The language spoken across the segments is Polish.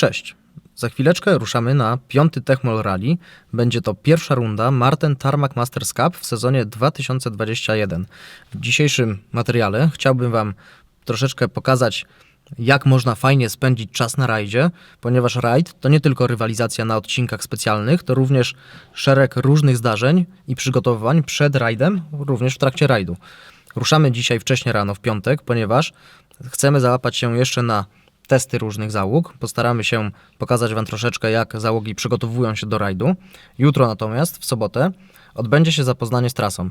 Cześć. Za chwileczkę ruszamy na piąty Techmol Rally. Będzie to pierwsza runda Marten Tarmac Masters Cup w sezonie 2021. W dzisiejszym materiale chciałbym Wam troszeczkę pokazać, jak można fajnie spędzić czas na rajdzie, ponieważ rajd to nie tylko rywalizacja na odcinkach specjalnych, to również szereg różnych zdarzeń i przygotowań przed rajdem, również w trakcie rajdu. Ruszamy dzisiaj wcześnie rano, w piątek, ponieważ chcemy załapać się jeszcze na testy różnych załóg. Postaramy się pokazać Wam troszeczkę, jak załogi przygotowują się do rajdu. Jutro natomiast, w sobotę, odbędzie się zapoznanie z trasą.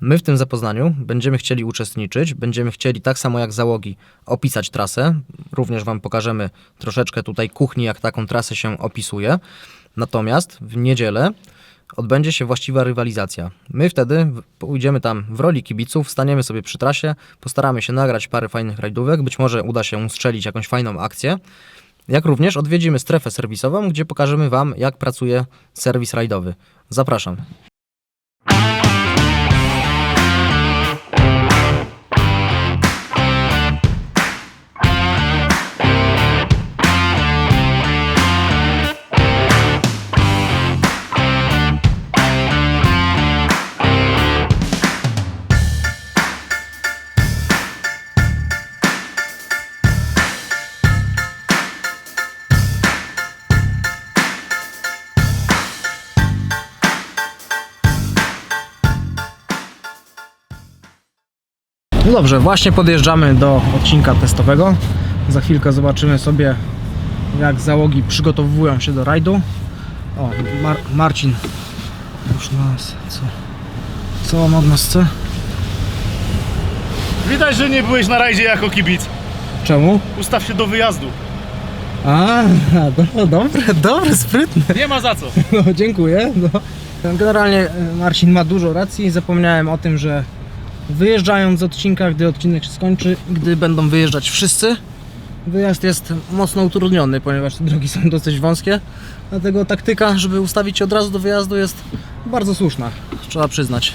My w tym zapoznaniu będziemy chcieli uczestniczyć, będziemy chcieli tak samo jak załogi opisać trasę. Również Wam pokażemy troszeczkę tutaj kuchni, jak taką trasę się opisuje. Natomiast w niedzielę odbędzie się właściwa rywalizacja. My wtedy pójdziemy tam w roli kibiców, staniemy sobie przy trasie, postaramy się nagrać parę fajnych rajdówek, być może uda się strzelić jakąś fajną akcję. Jak również odwiedzimy strefę serwisową, gdzie pokażemy Wam, jak pracuje serwis rajdowy. Zapraszam. No dobrze, właśnie podjeżdżamy do odcinka testowego. Za chwilkę zobaczymy sobie, jak załogi przygotowują się do rajdu. O, Mar- Marcin już nas. Co, co on od nas chce? Widać, że nie byłeś na rajdzie jako kibic. Czemu? Ustaw się do wyjazdu. A, do, dobre, dobre, sprytne. Nie ma za co. No, dziękuję. No. Generalnie e, Marcin ma dużo racji. Zapomniałem o tym, że wyjeżdżając z odcinka, gdy odcinek się skończy, gdy będą wyjeżdżać wszyscy, wyjazd jest mocno utrudniony, ponieważ te drogi są dosyć wąskie. Dlatego taktyka, żeby ustawić się od razu do wyjazdu jest bardzo słuszna, trzeba przyznać.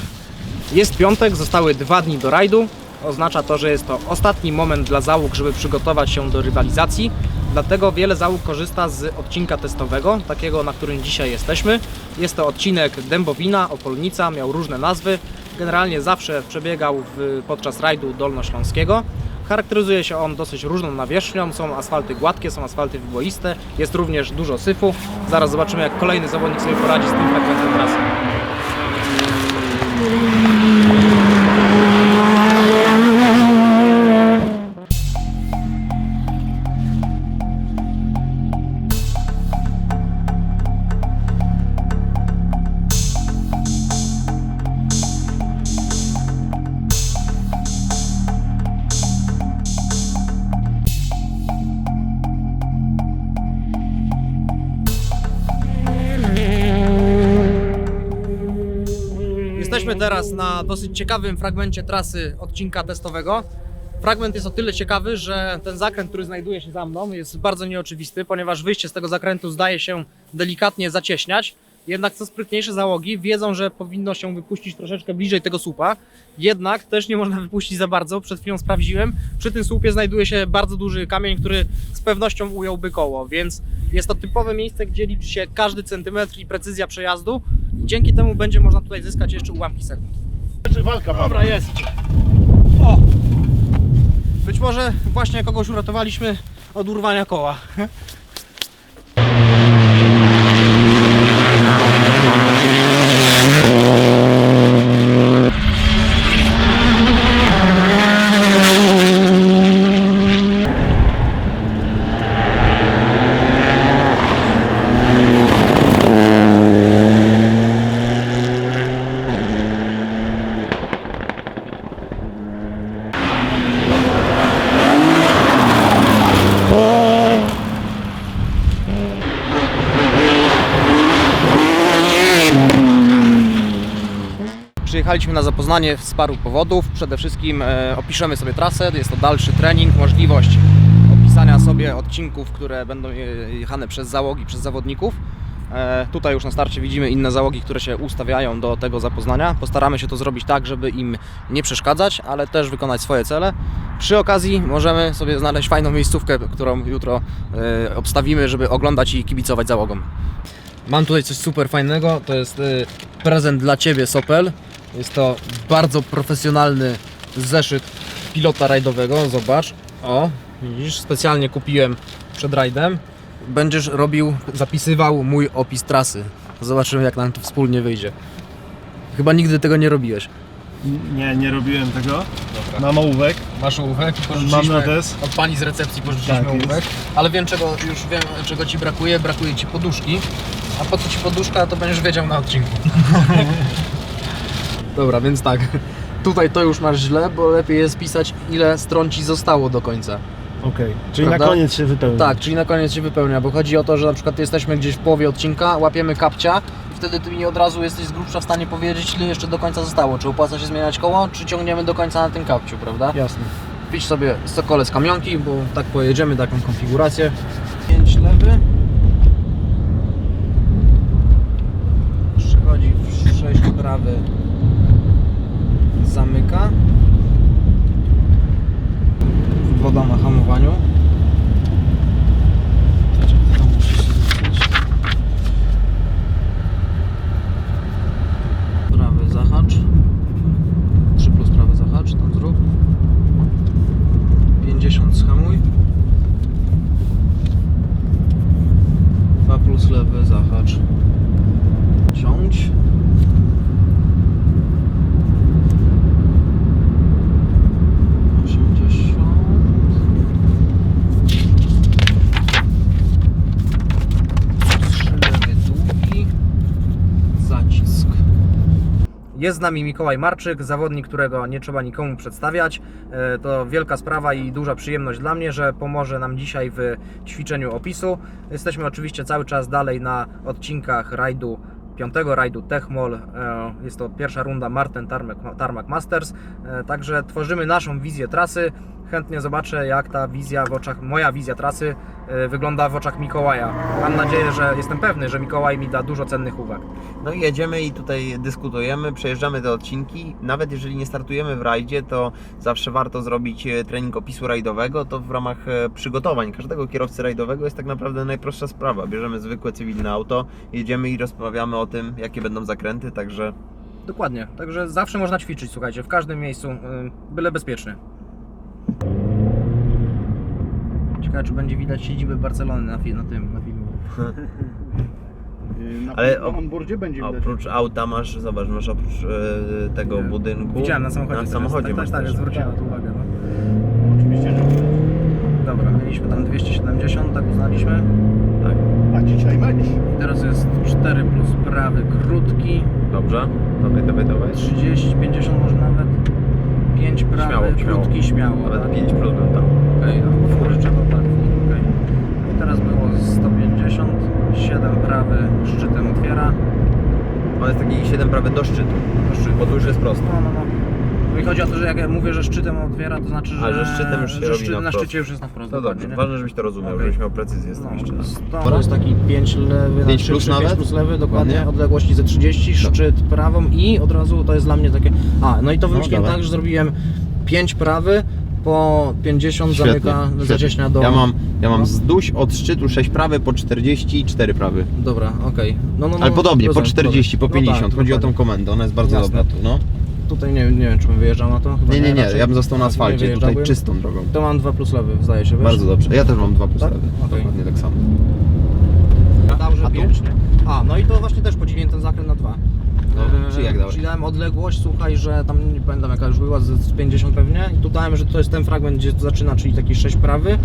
Jest piątek, zostały dwa dni do rajdu. Oznacza to, że jest to ostatni moment dla załóg, żeby przygotować się do rywalizacji. Dlatego wiele załóg korzysta z odcinka testowego, takiego na którym dzisiaj jesteśmy. Jest to odcinek Dębowina, Opolnica, miał różne nazwy. Generalnie zawsze przebiegał w, podczas rajdu dolnośląskiego. Charakteryzuje się on dosyć różną nawierzchnią, są asfalty gładkie, są asfalty wyboiste, jest również dużo syfu. Zaraz zobaczymy jak kolejny zawodnik sobie poradzi z tym fragmentem trasy. Teraz na dosyć ciekawym fragmencie trasy odcinka testowego. Fragment jest o tyle ciekawy, że ten zakręt, który znajduje się za mną, jest bardzo nieoczywisty, ponieważ wyjście z tego zakrętu zdaje się delikatnie zacieśniać. Jednak co sprytniejsze załogi wiedzą, że powinno się wypuścić troszeczkę bliżej tego słupa. Jednak też nie można wypuścić za bardzo. Przed chwilą sprawdziłem. Przy tym słupie znajduje się bardzo duży kamień, który z pewnością ująłby koło, więc jest to typowe miejsce, gdzie liczy się każdy centymetr i precyzja przejazdu. Dzięki temu będzie można tutaj zyskać jeszcze ułamki sekund. Czy walka Dobra, jest. O! Być może właśnie kogoś uratowaliśmy od urwania koła. Przyjechaliśmy na zapoznanie z paru powodów. Przede wszystkim e, opiszemy sobie trasę, jest to dalszy trening, możliwość opisania sobie odcinków, które będą e, jechane przez załogi, przez zawodników. E, tutaj już na starcie widzimy inne załogi, które się ustawiają do tego zapoznania. Postaramy się to zrobić tak, żeby im nie przeszkadzać, ale też wykonać swoje cele. Przy okazji możemy sobie znaleźć fajną miejscówkę, którą jutro obstawimy, żeby oglądać i kibicować załogom. Mam tutaj coś super fajnego, to jest prezent dla Ciebie Sopel. Jest to bardzo profesjonalny zeszyt pilota rajdowego, zobacz. O, widzisz, specjalnie kupiłem przed rajdem. Będziesz robił, zapisywał mój opis trasy. Zobaczymy jak nam to wspólnie wyjdzie. Chyba nigdy tego nie robiłeś. Nie, nie robiłem tego. Mam ołówek. Masz ołówek? Mam notes. Od pani z recepcji pożyczyliśmy Tak, jest. ołówek. Ale wiem czego, już wiem czego Ci brakuje. Brakuje Ci poduszki. A po co Ci poduszka, to będziesz wiedział na odcinku. Dobra, więc tak. Tutaj to już masz źle, bo lepiej jest pisać ile stron Ci zostało do końca. Okej. Czyli Prawda? na koniec się wypełni. Tak, czyli na koniec się wypełnia, bo chodzi o to, że na przykład jesteśmy gdzieś w połowie odcinka, łapiemy kapcia i wtedy Ty mi od razu jesteś z grubsza w stanie powiedzieć, ile jeszcze do końca zostało. Czy opłaca się zmieniać koło, czy ciągniemy do końca na tym kapciu, prawda? Jasne. Pić sobie sokole z kamionki, bo tak pojedziemy, taką konfigurację. 5 lewy. Przechodzi w 6 prawy. Zamyka. Woda na hamowaniu. Prawy zahacz. 3 plus prawy zahacz, tam zrób. 50 schamuj. 2 plus lewy zahacz. Ciąć. Trzy lewy długi. Zacisk. Jest z nami Mikołaj Marczyk, zawodnik, którego nie trzeba nikomu przedstawiać. E, To wielka sprawa i duża przyjemność dla mnie, że pomoże nam dzisiaj w ćwiczeniu opisu. Jesteśmy oczywiście cały czas dalej na odcinkach rajdu piątego rajdu Techmol. E, Jest to pierwsza runda Tarmac, Tarmac Masters. E, Także tworzymy naszą wizję trasy. Chętnie zobaczę, jak ta wizja w oczach, moja wizja trasy e, wygląda w oczach Mikołaja. Mam nadzieję, że jestem pewny, że Mikołaj mi da dużo cennych uwag. No i jedziemy i tutaj dyskutujemy, przejeżdżamy te odcinki. Nawet jeżeli nie startujemy w rajdzie, to zawsze warto zrobić e, trening opisu rajdowego. To w ramach e, przygotowań każdego kierowcy rajdowego jest tak naprawdę najprostsza sprawa. Bierzemy zwykłe cywilne auto, jedziemy i rozmawiamy o tym, jakie będą zakręty, także Dokładnie, także zawsze można ćwiczyć, słuchajcie, w każdym miejscu, byle bezpiecznie. Ciekawe, czy będzie widać siedzibę Barcelony na, fi- na tym, na filmie. Na, Ale na onboardzie będzie widać. oprócz auta masz, zobacz, masz oprócz e, tego Nie. budynku. Widziałem na samochodzie. Na samochodzie tak, masz tak, tak, też. zwróciłem na to uwagę. No. Oczywiście, że Dobra, mieliśmy tam 270, tak uznaliśmy. Tak, A dzisiaj mecz. Teraz jest 4 plus prawy krótki, dobrze. Dawaj, dawaj, dawaj. 30, 50 może nawet. 5 prawy, Śmiało, śmiało. krótki, śmiało. Nawet tak? 5 plus bym dał. Okej, no życzę to tak, okej. I teraz było 150, 7 prawy, szczytem otwiera. On jest taki 7 prawy do szczytu, Do szczytu. bo tu już jest prosto. No, no, no. I chodzi o to, że jak ja mówię, że szczytem otwiera, to znaczy, że, A, że szczytem już się że robi szczyt, na szczycie już jest na wprost. No dobrze, nie? ważne, żebyś to rozumiał, Okej. żebyś miał precyzję z tym jeszcze raz. To, to jest taki 5 lewy, Pięć na plus 3, nawet? 5 plus lewy, dokładnie, Ładnie. odległości ze 30, szczyt prawą i od razu to jest dla mnie takie... A, no i to wymyśliłem dawaj. tak, że zrobiłem 5 prawy, po 50 zamyka zacieśnia do... Ja mam, ja mam no. z duś od szczytu 6 prawy po 40 i 4 prawy. Dobra, okej. No, no, no, Ale podobnie, po rozumiem, 40, po rozumiem. 50. No Chodzi o tak, tą dokładnie. komendę, ona jest bardzo Jasne. dobra tu, no. Tutaj nie, nie wiem, czy bym wyjeżdżał na to. Chyba Nie, nie, nie, raczej. ja bym został na Nie asfalcie, tutaj wyjeżdżałbym. czystą drogą. To mam 2 plus lewy, zdaje się, wiesz? Bardzo dobrze. Ja też mam 2 plus Tak? lewy. Okej. Dokładnie tak samo. Że A tu? pięć, nie? A, no i to właśnie też podzieliłem ten zakręt na dwa. No, czyli jak? Czyli dałem odległość, słuchaj, że tam nie pamiętam jaka już była, z z 50 pewnie. I tu dałem, że to jest ten fragment, gdzie to zaczyna, czyli taki 6 prawy.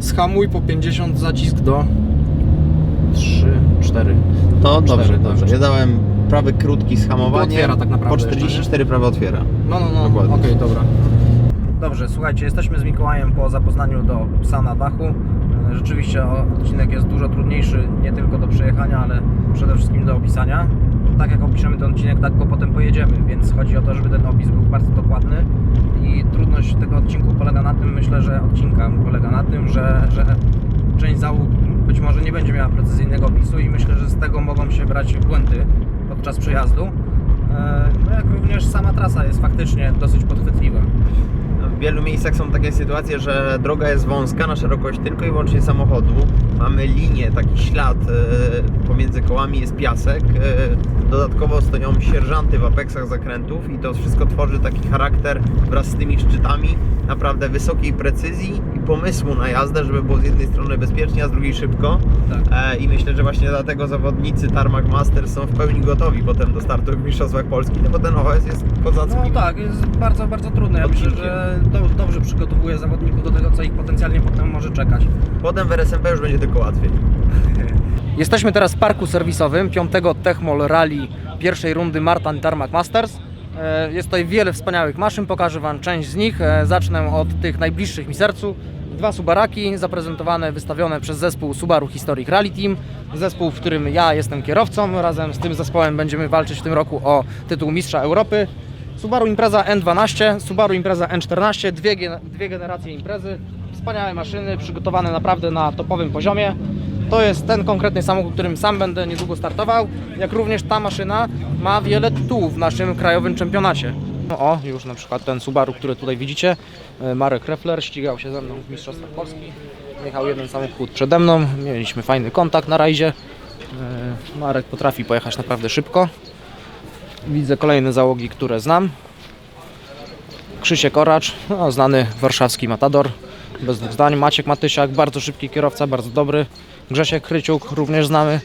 Schamuj po 50 zacisk do 3, 4. To Cztery, dobrze, tak, dobrze. cztery. Ja dałem prawy krótki z hamowaniem. otwiera tak naprawdę Po jeszcze, 44 prawy otwiera. No, no, no, Dokładnie. okej, dobra. Dobrze, słuchajcie, jesteśmy z Mikołajem po zapoznaniu do psa na dachu. E, Rzeczywiście odcinek jest dużo trudniejszy, nie tylko do przejechania, ale przede wszystkim do opisania. Tak jak opiszemy ten odcinek, tak go potem pojedziemy, więc chodzi o to, żeby ten opis był bardzo dokładny i trudność tego odcinku polega na tym, myślę, że odcinka polega na tym, że, że część załóg być może nie będzie miała precyzyjnego opisu i myślę, że z tego mogą się brać błędy podczas przejazdu. E, No jak również sama trasa jest faktycznie dosyć podchwytliwa. Wielu miejscach są takie sytuacje, że droga jest wąska na szerokość tylko i wyłącznie samochodu. Mamy linię, taki ślad e, pomiędzy kołami jest piasek. E, Dodatkowo stoją sierżanty w apeksach zakrętów i to wszystko tworzy taki charakter wraz z tymi szczytami naprawdę wysokiej precyzji i pomysłu na jazdę, żeby było z jednej strony bezpiecznie, a z drugiej szybko. Tak. E, I myślę, że właśnie dlatego zawodnicy Tarmac Masters są w pełni gotowi potem do startu w Mistrzostwach Polski, no bo ten OS jest kozacki. No tak, jest bardzo, bardzo trudne. Ja myślę, że do, dobrze przygotowuje zawodników do tego, co ich potencjalnie potem może czekać. Potem w RSMP już będzie tylko łatwiej. Jesteśmy teraz w parku serwisowym 5 Techmol Rally pierwszej rundy Martin Tarmac Masters. E, Jest tutaj wiele wspaniałych maszyn, pokażę Wam część z nich. E, Zacznę od tych najbliższych mi sercu. Dwa Subaraki zaprezentowane, wystawione przez zespół Subaru Historic Rally Team. Zespół, w którym ja jestem kierowcą. Razem z tym zespołem będziemy walczyć w tym roku o tytuł Mistrza Europy. Subaru Impreza N12, Subaru Impreza N14, dwie, dwie generacje imprezy. Wspaniałe maszyny, przygotowane naprawdę na topowym poziomie. To jest ten konkretny samochód, którym sam będę niedługo startował. Jak również ta maszyna ma wiele tytułów w naszym krajowym czempionacie. No o, już na przykład ten Subaru, który tutaj widzicie, e, Marek Reffler ścigał się ze mną w Mistrzostwach Polski. Jechał jeden samochód przede mną, mieliśmy fajny kontakt na rajdzie. E, Marek potrafi pojechać naprawdę szybko. Widzę kolejne załogi, które znam. Krzysiek Oracz, no, znany warszawski matador, bez dwóch zdań. Maciek Matysiak, bardzo szybki kierowca, bardzo dobry. Grzesiek Kryciuk, również znamy.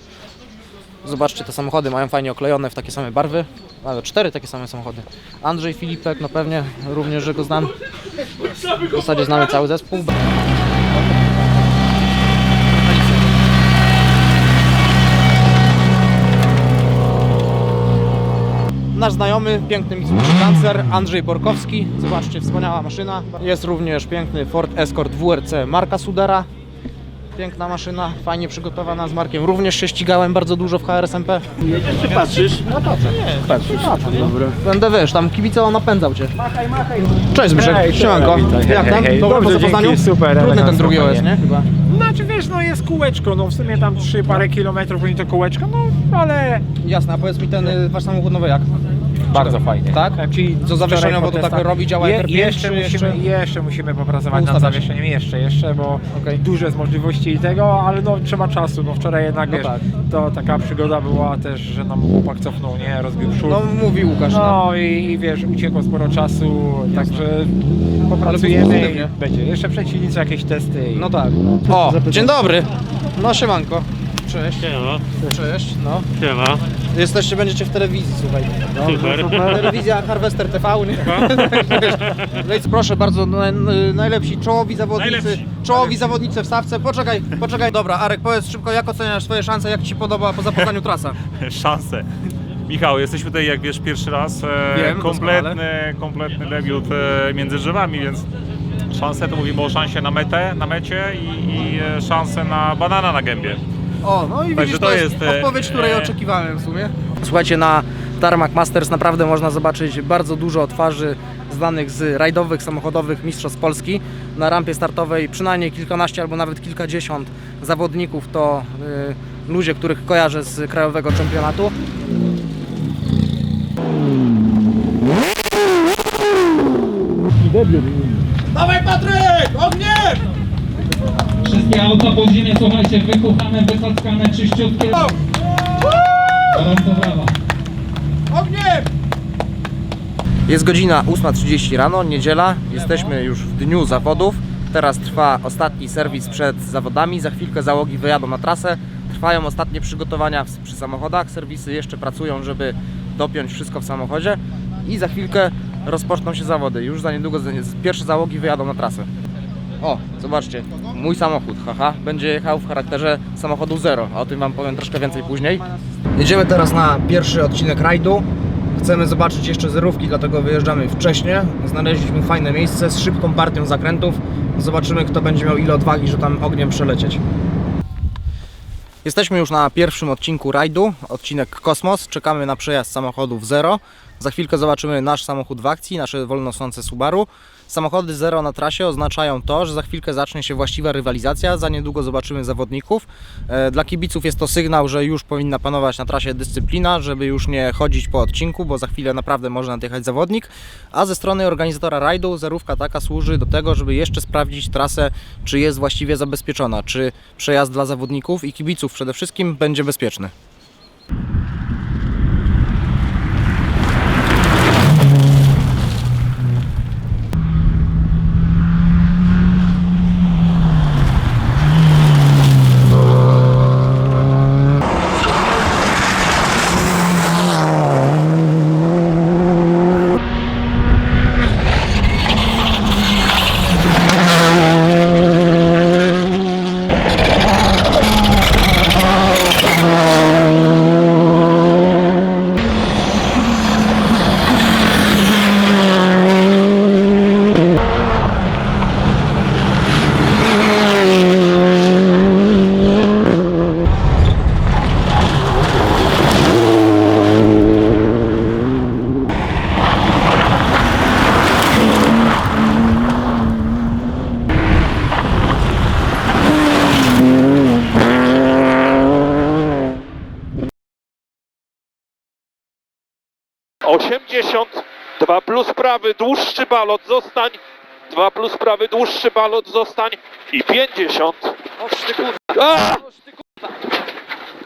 Zobaczcie, te samochody mają fajnie oklejone w takie same barwy. Nawet cztery takie same samochody. Andrzej Filipek, no pewnie również, że go znam. W zasadzie znamy cały zespół. Nasz znajomy, piękny Mitsubishi Lancer, Andrzej Borkowski. Zobaczcie, wspaniała maszyna. Jest również piękny Ford Escort WRC Marka Sudera. Piękna maszyna, fajnie przygotowana z Markiem. Również się ścigałem bardzo dużo w HRSMP. Czy patrzysz? No patrzę. Patrzysz. Dobra. Będę wiesz, tam kibice on napędzał cię. Machaj, machaj. Cześć Zbyszek, Hej, siemanko. witaj. Jak tam? hej. Po Dobrze, zapoznaniu? dzięki, super, Trudny ten drugi OS, nie? Chyba. Znaczy wiesz, no jest kółeczko, no w sumie tam trzy parę kilometrów później to kółeczko, no ale Jasne, a powiedz mi ten y, wasz samochód nowy jak? Bardzo fajnie. Tak? Czyli Co zawieszeniowo to tak robi, działa jak Je, R5, jeszcze, musimy, jeszcze- jeszcze musimy popracować nad zawieszeniem, jeszcze, jeszcze, bo Okej. dużo jest możliwości i tego, ale no trzeba czasu, no wczoraj jednak No wiesz, tak. to taka przygoda była też, że nam chłopak cofnął, nie, rozbił przód. No mówi Łukasz. No. No i, i wiesz, uciekło sporo czasu, także Ale popracujemy pozytywnie. i będzie. Jeszcze przeciwnicy jakieś testy. I... no tak. O, dzień dobry. No siemanko. Cześć. Siema, Cześć, no. siema. Jesteście, będziecie w telewizji, słuchaj. No, Super. Telewizja Harvester TV, nie? Więc proszę bardzo, naj, najlepsi czołowi zawodnicy, Najlepsi. czołowi zawodnicy w stawce. Poczekaj, poczekaj. Dobra, Arek, powiedz szybko, jak oceniasz swoje szanse, jak Ci się podoba po zapoznaniu trasa? Szanse. Michał, jesteśmy tutaj jak wiesz pierwszy raz. E, Wiem, kompletny, kompletny debiut e, między drzewami, więc szanse to mówimy o szansie na metę, na mecie i, i e, szanse na banana na gębie. O, no i Także widzisz, to to jest jest, e, odpowiedź, której e, oczekiwałem w sumie. Słuchajcie, na Tarmac Masters naprawdę można zobaczyć bardzo dużo twarzy znanych z rajdowych, samochodowych mistrzostw Polski. Na rampie startowej przynajmniej kilkanaście albo nawet kilkadziesiąt zawodników to y, ludzie, których kojarzę z krajowego czempionatu. Wszystkie auta pod ziemię, słuchajcie, wykuchane, wysackane, czyściutkie. Gorąco brawa. Jest godzina 8.30 rano, niedziela. Jesteśmy już w dniu zawodów. Teraz trwa ostatni serwis przed zawodami. Za chwilkę załogi wyjadą na trasę. Trwają ostatnie przygotowania przy samochodach. Serwisy jeszcze pracują, żeby dopiąć wszystko w samochodzie. I za chwilkę rozpoczną się zawody. Już za niedługo pierwsze załogi wyjadą na trasę. O, zobaczcie, mój samochód, haha, będzie jechał w charakterze samochodu zero, a o tym Wam powiem troszkę więcej później. Jedziemy teraz na pierwszy odcinek rajdu. Chcemy zobaczyć jeszcze zerówki, dlatego wyjeżdżamy wcześnie. Znaleźliśmy fajne miejsce z szybką partią zakrętów. Zobaczymy, kto będzie miał ile odwagi, że tam ogniem przelecieć. Jesteśmy już na pierwszym odcinku rajdu, odcinek Kosmos. Czekamy na przejazd samochodów zero. Za chwilkę zobaczymy nasz samochód w akcji, nasze wolnosące Subaru. Samochody zero na trasie oznaczają to, że za chwilkę zacznie się właściwa rywalizacja, za niedługo zobaczymy zawodników. E, Dla kibiców jest to sygnał, że już powinna panować na trasie dyscyplina, żeby już nie chodzić po odcinku, bo za chwilę naprawdę może nadjechać zawodnik. A ze strony organizatora rajdu zerówka taka służy do tego, żeby jeszcze sprawdzić trasę, czy jest właściwie zabezpieczona, czy przejazd dla zawodników i kibiców przede wszystkim będzie bezpieczny. Osiemdziesiąt, dwa plus prawy, dłuższy balot, zostań. Dwa plus prawy, dłuższy balot, zostań. I pięćdziesiąt. A!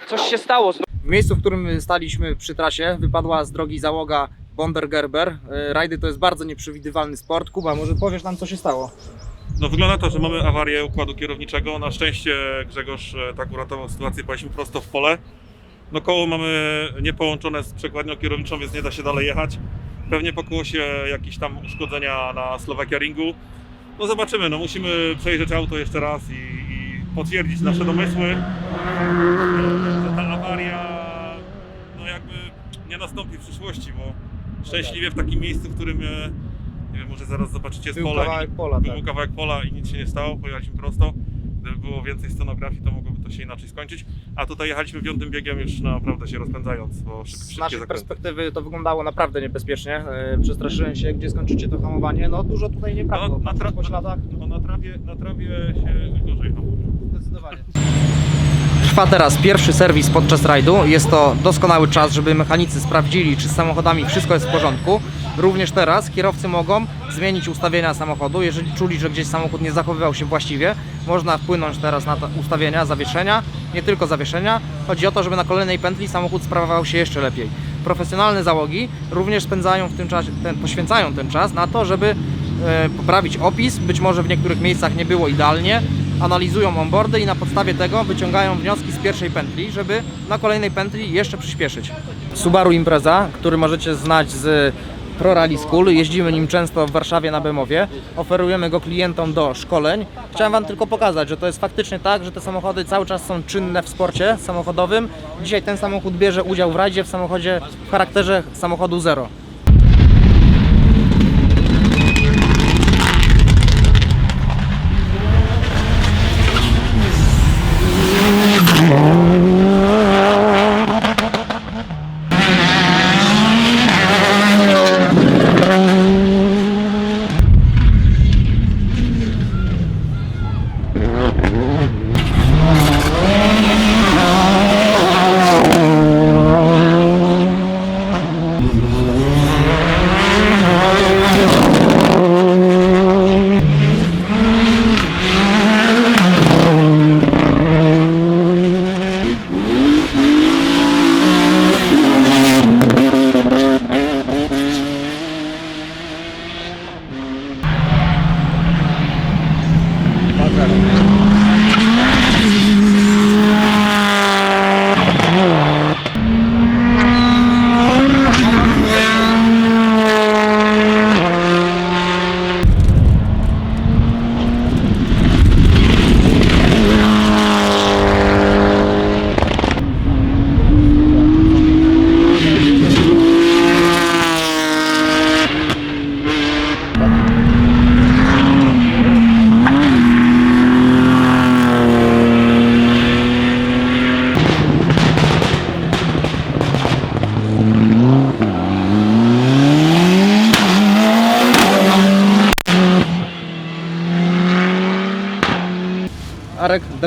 Coś się stało. W miejscu, w którym staliśmy przy trasie, wypadła z drogi załoga Bonder-Gerber. E, Rajdy to jest bardzo nieprzewidywalny sport. Kuba, może powiesz nam, co się stało? No wygląda to, że mamy awarię układu kierowniczego. Na szczęście Grzegorz e, tak uratował sytuację, pojechaliśmy prosto w pole. No koło mamy niepołączone z przekładnią kierowniczą, więc nie da się dalej jechać. Pewnie pokryło się jakieś tam uszkodzenia na Slovakia Ringu. No zobaczymy, no musimy przejrzeć auto jeszcze raz i, i potwierdzić nasze domysły, że ta awaria no jakby nie nastąpi w przyszłości, bo szczęśliwie w takim miejscu, w którym e, nie wiem, może zaraz zobaczycie z Był pole. kawałek pola, Był tak. kawałek pola i nic się nie stało, pojechaliśmy prosto. Gdyby było więcej scenografii, to mogłoby to się inaczej skończyć. A tutaj jechaliśmy piątym biegiem już naprawdę się rozpędzając, bo szyb, Z szybkie naszej zakręty. perspektywy to wyglądało naprawdę niebezpiecznie. E, Przestraszyłem się, gdzie skończycie to hamowanie. No dużo tutaj nie brakło. No, na, tra- po śladach. no, na, trawie, na trawie się gorzej hamuje. Zdecydowanie. Trwa teraz pierwszy serwis podczas rajdu. Jest to doskonały czas, żeby mechanicy sprawdzili, czy z samochodami wszystko jest w porządku. Również teraz kierowcy mogą zmienić ustawienia samochodu. Jeżeli czuli, że gdzieś samochód nie zachowywał się właściwie, można wpłynąć teraz na ustawienia zawieszenia. Nie tylko zawieszenia. Chodzi o to, żeby na kolejnej pętli samochód sprawował się jeszcze lepiej. Profesjonalne załogi również spędzają w tym czasie, ten, poświęcają ten czas na to, żeby e, poprawić opis. Być może w niektórych miejscach nie było idealnie. Analizują onboardy i na podstawie tego wyciągają wnioski z pierwszej pętli, żeby na kolejnej pętli jeszcze przyspieszyć. Subaru Impreza, który możecie znać z Pro Rally School. Jeździmy nim często w Warszawie na Bemowie. Oferujemy go klientom do szkoleń. Chciałem Wam tylko pokazać, że to jest faktycznie tak, że te samochody cały czas są czynne w sporcie samochodowym. Dzisiaj ten samochód bierze udział w rajdzie w samochodzie w charakterze samochodu zero. Ooh.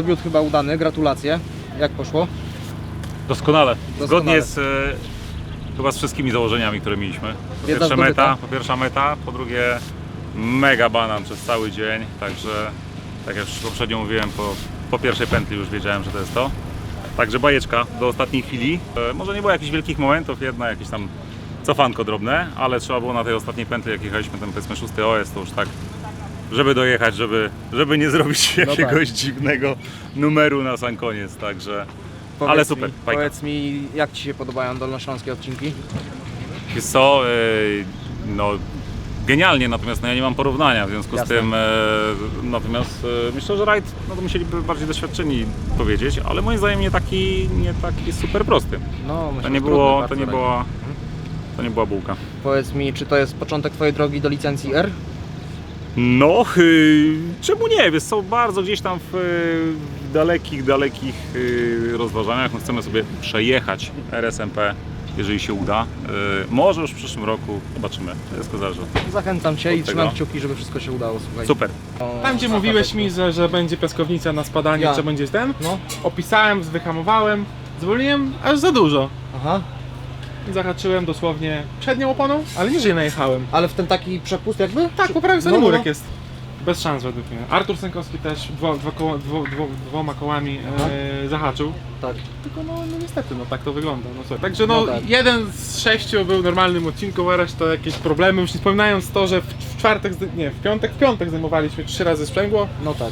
Debiut chyba udany, gratulacje. Jak poszło? Doskonale. Doskonale. Zgodnie z e, chyba z wszystkimi założeniami, które mieliśmy. Po Wiedza pierwsze zdobyta. meta, po pierwsza meta, po drugie mega banan przez cały dzień, także tak jak już poprzednio mówiłem, po, po pierwszej pętli już wiedziałem, że to jest to. Także bajeczka do ostatniej chwili. E, może nie było jakichś wielkich momentów, jedna jakieś tam cofanko drobne, ale trzeba było na tej ostatniej pętli, jak jechaliśmy ten powiedzmy szósty OS, to już tak żeby dojechać, żeby, żeby nie zrobić No tak. jakiegoś dziwnego numeru na sam koniec, także Ale super, mi, fajka. Powiedz mi, jak Ci się podobają dolnośląskie odcinki? Wiesz co, e, no genialnie, natomiast no, ja nie mam porównania, w związku Jasne. z tym e, natomiast e, myślę, że rajd, no to musieliby bardziej doświadczeni powiedzieć, ale moim zdaniem nie taki, nie taki super prosty. No, myślę, To nie było, to nie była, to nie była bułka. Powiedz mi, czy to jest początek Twojej drogi do licencji R? No, y, czemu nie? Wiesz co, bardzo gdzieś tam w, w dalekich, dalekich y, rozważaniach no, chcemy sobie przejechać RSMP, jeżeli się uda. Y, może już w przyszłym roku, zobaczymy, wszystko zależy. Zachęcam Cię i Od trzymam tego. kciuki, żeby wszystko się udało, słuchaj. Super. O, Tam gdzie mówiłeś mi, że, że będzie piaskownica na spadanie, Ja. że będzie ten, No, opisałem, wyhamowałem, zwolniłem aż za dużo. aha. Zahaczyłem dosłownie przednią oponą, ale niżej najechałem. Ale w ten taki przepust jakby? Tak, po prawej No, stronie no, murek no. jest. Bez szans według mnie. Artur Sękowski też dwo, koła, dwo, dwo, dwoma kołami e, zahaczył. Tak. Tylko no, no niestety, no tak to wygląda. No, co. Także no, No tak. jeden z sześciu był normalnym odcinkiem, a reszta jakieś problemy. Już nie wspominając to, że w, w czwartek, nie, w piątek, w piątek zajmowaliśmy trzy razy sprzęgło. No tak.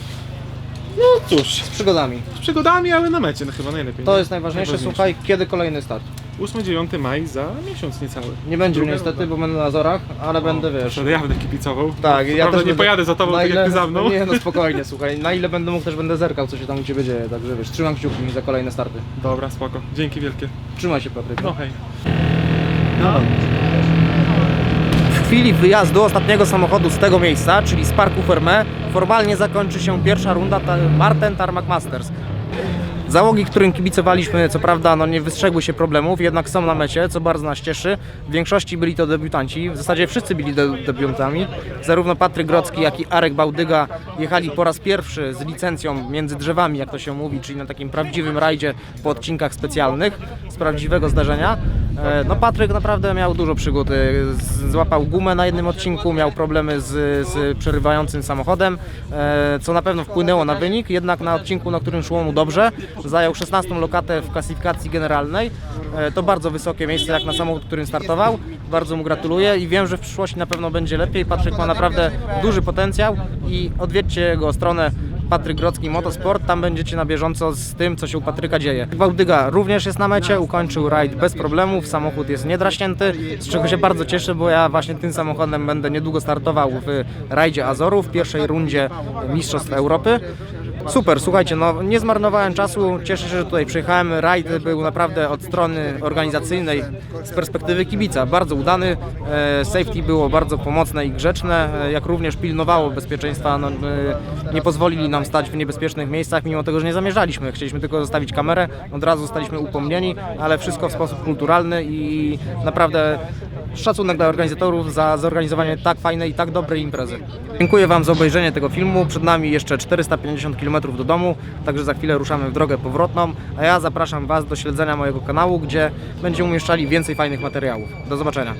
No cóż, Z przygodami. z przygodami, ale na mecie no chyba najlepiej. To nie? jest najważniejsze. Słuchaj, kiedy kolejny start? 8-9 maj za miesiąc niecały. Nie będzie Druga niestety, runda. bo będę na Zorach, ale będę, wiesz... Wtedy ja będę kibicował. Tak, Co ja prawda też nie będę- pojadę za tobą, na tak ile, jak ty za mną. Nie, no spokojnie, słuchaj. Na ile będę mógł, też będę zerkał, co się tam u Ciebie dzieje. Także wiesz, trzymam kciuki za kolejne starty. Dobra, spoko. Dzięki wielkie. Trzymaj się, Patryk. No hej. W chwili wyjazdu ostatniego samochodu z tego miejsca, czyli z Parku Ferme, formalnie zakończy się pierwsza runda Marten Tarmac Masters. Załogi, którym kibicowaliśmy, co prawda no nie wystrzegły się problemów, jednak są na mecie, co bardzo nas cieszy. W większości byli to debiutanci, w zasadzie wszyscy byli de debiutantami. Zarówno Patryk Grocki, jak i Arek Bałdyga jechali po raz pierwszy z licencją między drzewami, jak to się mówi, czyli na takim prawdziwym rajdzie po odcinkach specjalnych z prawdziwego zdarzenia. E, No Patryk naprawdę miał dużo przygód. E, Złapał gumę na jednym odcinku, miał problemy z, z przerywającym samochodem, e, co na pewno wpłynęło na wynik, jednak na odcinku, na którym szło mu dobrze, zajął 16 lokatę w klasyfikacji generalnej. To bardzo wysokie miejsce jak na samochód, którym startował. Bardzo mu gratuluję i wiem, że w przyszłości na pewno będzie lepiej. Patryk ma naprawdę duży potencjał i odwiedźcie jego stronę Patryk Grocki Motorsport, tam będziecie na bieżąco z tym, co się u Patryka dzieje. Bałdyga również jest na mecie, ukończył rajd bez problemów, samochód jest niedraśnięty, z czego się bardzo cieszę, bo ja właśnie tym samochodem będę niedługo startował w rajdzie Azorów, w pierwszej rundzie Mistrzostw Europy. Super, słuchajcie, no nie zmarnowałem czasu, cieszę się, że tutaj przyjechałem. Rajd był naprawdę od strony organizacyjnej, z perspektywy kibica, bardzo udany. E, Safety było bardzo pomocne i grzeczne, e, jak również pilnowało bezpieczeństwa. No, e, nie pozwolili nam stać w niebezpiecznych miejscach, mimo tego, że nie zamierzaliśmy. Chcieliśmy tylko zostawić kamerę, od razu zostaliśmy upomnieni, ale wszystko w sposób kulturalny i naprawdę szacunek dla organizatorów za zorganizowanie tak fajnej i tak dobrej imprezy. Dziękuję Wam za obejrzenie tego filmu. Przed nami jeszcze 450 km do domu, także za chwilę ruszamy w drogę powrotną, a ja zapraszam Was do śledzenia mojego kanału, gdzie będziemy umieszczali więcej fajnych materiałów. Do zobaczenia.